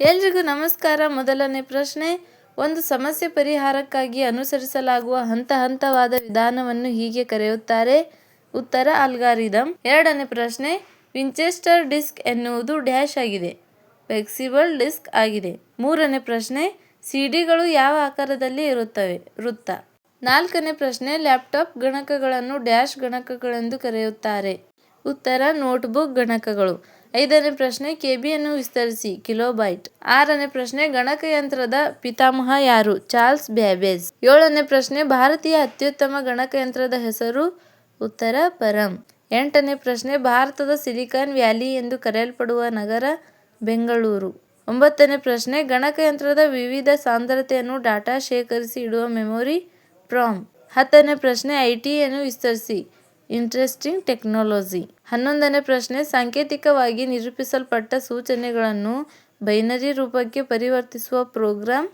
ಎಲ್ರಿಗೂ ನಮಸ್ಕಾರ. ಮೊದಲನೇ ಪ್ರಶ್ನೆ, ಒಂದು ಸಮಸ್ಯೆ ಪರಿಹಾರಕ್ಕಾಗಿ ಅನುಸರಿಸಲಾಗುವ ಹಂತ ಹಂತವಾದ ವಿಧಾನವನ್ನು ಹೀಗೆ ಕರೆಯುತ್ತಾರೆ. ಉತ್ತರ, ಅಲ್ಗಾರಿದಮ್. ಎರಡನೇ ಪ್ರಶ್ನೆ, ವಿಂಚೆಸ್ಟರ್ ಡಿಸ್ಕ್ ಎನ್ನುವುದು ಡ್ಯಾಶ್ ಆಗಿದೆ, ಫ್ಲೆಕ್ಸಿಬಲ್ ಡಿಸ್ಕ್ ಆಗಿದೆ. ಮೂರನೇ ಪ್ರಶ್ನೆ, ಸಿಡಿಗಳು ಯಾವ ಆಕಾರದಲ್ಲಿ ಇರುತ್ತವೆ? ವೃತ್ತ. ನಾಲ್ಕನೇ ಪ್ರಶ್ನೆ, ಲ್ಯಾಪ್ಟಾಪ್ ಗಣಕಗಳನ್ನು ಡ್ಯಾಶ್ ಗಣಕಗಳೆಂದು ಕರೆಯುತ್ತಾರೆ. ಉತ್ತರ, ನೋಟ್ಬುಕ್ ಗಣಕಗಳು. ಐದನೇ ಪ್ರಶ್ನೆ, ಕೆಬಿಯನ್ನು ವಿಸ್ತರಿಸಿ. ಕಿಲೋಬೈಟ್. ಆರನೇ ಪ್ರಶ್ನೆ, ಗಣಕಯಂತ್ರದ ಪಿತಾಮಹ ಯಾರು? Charles Babbage. ಏಳನೇ ಪ್ರಶ್ನೆ, ಭಾರತೀಯ ಅತ್ಯುತ್ತಮ ಗಣಕಯಂತ್ರದ ಹೆಸರು ಉತ್ತರ ಪರಂ. ಎಂಟನೇ ಪ್ರಶ್ನೆ, ಭಾರತದ ಸಿಲಿಕಾನ್ ವ್ಯಾಲಿ ಎಂದು ಕರೆಯಲ್ಪಡುವ ನಗರ ಬೆಂಗಳೂರು. ಒಂಬತ್ತನೇ ಪ್ರಶ್ನೆ, ಗಣಕಯಂತ್ರದ ವಿವಿಧ ಸಾಂದ್ರತೆಯನ್ನು ಡಾಟಾ ಶೇಖರಿಸಿ ಇಡುವ ಮೆಮೊರಿ ಪ್ರಾಮ್. ಹತ್ತನೇ ಪ್ರಶ್ನೆ, ಐಟಿಯನ್ನು ವಿಸ್ತರಿಸಿ. Interesting technology. ಹನ್ನೊಂದನೇ ಪ್ರಶ್ನೆ, ಸಾಂಕೇತಿಕವಾಗಿ ನಿರೂಪಿಸಲ್ಪಟ್ಟ ಸೂಚನೆಗಳನ್ನು ಬೈನರಿ ರೂಪಕ್ಕೆ ಪರಿವರ್ತಿಸುವ ಪ್ರೋಗ್ರಾಂ.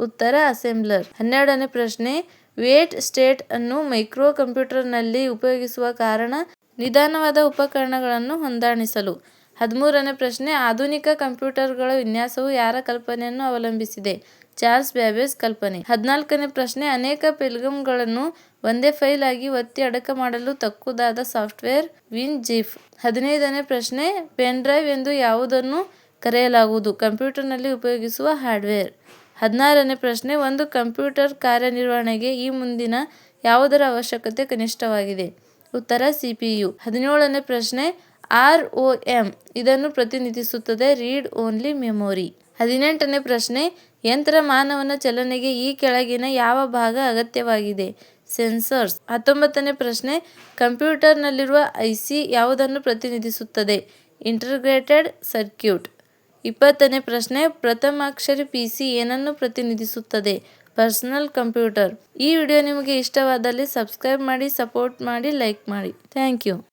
ಉತ್ತರ, ಅಸೆಂಬ್ಲರ್. ಹನ್ನೆರಡನೇ ಪ್ರಶ್ನೆ, ವೇಟ್ ಸ್ಟೇಟ್ ಅನ್ನು ಮೈಕ್ರೋ ಕಂಪ್ಯೂಟರ್ನಲ್ಲಿ ಉಪಯೋಗಿಸುವ ಕಾರಣ ನಿಧಾನವಾದ ಉಪಕರಣಗಳನ್ನು ಹೊಂದಾಣಿಸಲು. ಹದಿಮೂರನೇ ಪ್ರಶ್ನೆ, ಆಧುನಿಕ ಕಂಪ್ಯೂಟರ್ಗಳ ವಿನ್ಯಾಸವು ಯಾರ ಕಲ್ಪನೆಯನ್ನು ಅವಲಂಬಿಸಿದೆ? ಚಾರ್ಲ್ಸ್ ಬ್ಯಾಬೇಸ್ ಕಲ್ಪನೆ. ಹದಿನಾಲ್ಕನೇ ಪ್ರಶ್ನೆ, ಅನೇಕ ಪಿಲ್ಗಮ್ಗಳನ್ನು ಒಂದೇ ಫೈಲ್ ಆಗಿ ಒತ್ತಿ ಅಡಕ ಮಾಡಲು ತಕ್ಕುದಾದ ಸಾಫ್ಟ್ವೇರ್ ವಿನ್ ಜೀಫ್. ಹದಿನೈದನೇ ಪ್ರಶ್ನೆ ಪೆನ್ಡ್ರೈವ್ ಎಂದು ಯಾವುದನ್ನು ಕರೆಯಲಾಗುವುದು? ಕಂಪ್ಯೂಟರ್ನಲ್ಲಿ ಉಪಯೋಗಿಸುವ ಹಾರ್ಡ್ವೇರ್. ಹದಿನಾರನೇ ಪ್ರಶ್ನೆ, ಒಂದು ಕಂಪ್ಯೂಟರ್ ಕಾರ್ಯನಿರ್ವಹಣೆಗೆ ಈ ಮುಂದಿನ ಯಾವುದರ ಅವಶ್ಯಕತೆ ಕನಿಷ್ಠವಾಗಿದೆ? ಉತ್ತರ, ಸಿಪಿಯು. ಹದಿನೇಳನೇ ಪ್ರಶ್ನೆ, ಆರ್ ಒ ಎಂ ಇದನ್ನು ಪ್ರತಿನಿಧಿಸುತ್ತದೆ ರೀಡ್ ಓನ್ಲಿ ಮೆಮೊರಿ. ಹದಿನೆಂಟನೇ ಪ್ರಶ್ನೆ, ಯಂತ್ರ ಮಾನವನ ಚಲನೆಗೆ ಈ ಕೆಳಗಿನ ಯಾವ ಭಾಗ ಅಗತ್ಯವಾಗಿದೆ? ಸೆನ್ಸರ್ಸ್. ಹತ್ತೊಂಬತ್ತನೇ ಪ್ರಶ್ನೆ, ಕಂಪ್ಯೂಟರ್ನಲ್ಲಿರುವ ಐಸಿ ಯಾವುದನ್ನು ಪ್ರತಿನಿಧಿಸುತ್ತದೆ? Integrated circuit. ಇಪ್ಪತ್ತನೇ ಪ್ರಶ್ನೆ, ಪ್ರಥಮಾಕ್ಷರಿ ಪಿಸಿ ಏನನ್ನು ಪ್ರತಿನಿಧಿಸುತ್ತದೆ? Personal computer. ಈ ವಿಡಿಯೋ ನಿಮಗೆ ಇಷ್ಟವಾದಲ್ಲಿ ಸಬ್ಸ್ಕ್ರೈಬ್ ಮಾಡಿ, ಸಪೋರ್ಟ್ ಮಾಡಿ, ಲೈಕ್ ಮಾಡಿ. Thank you.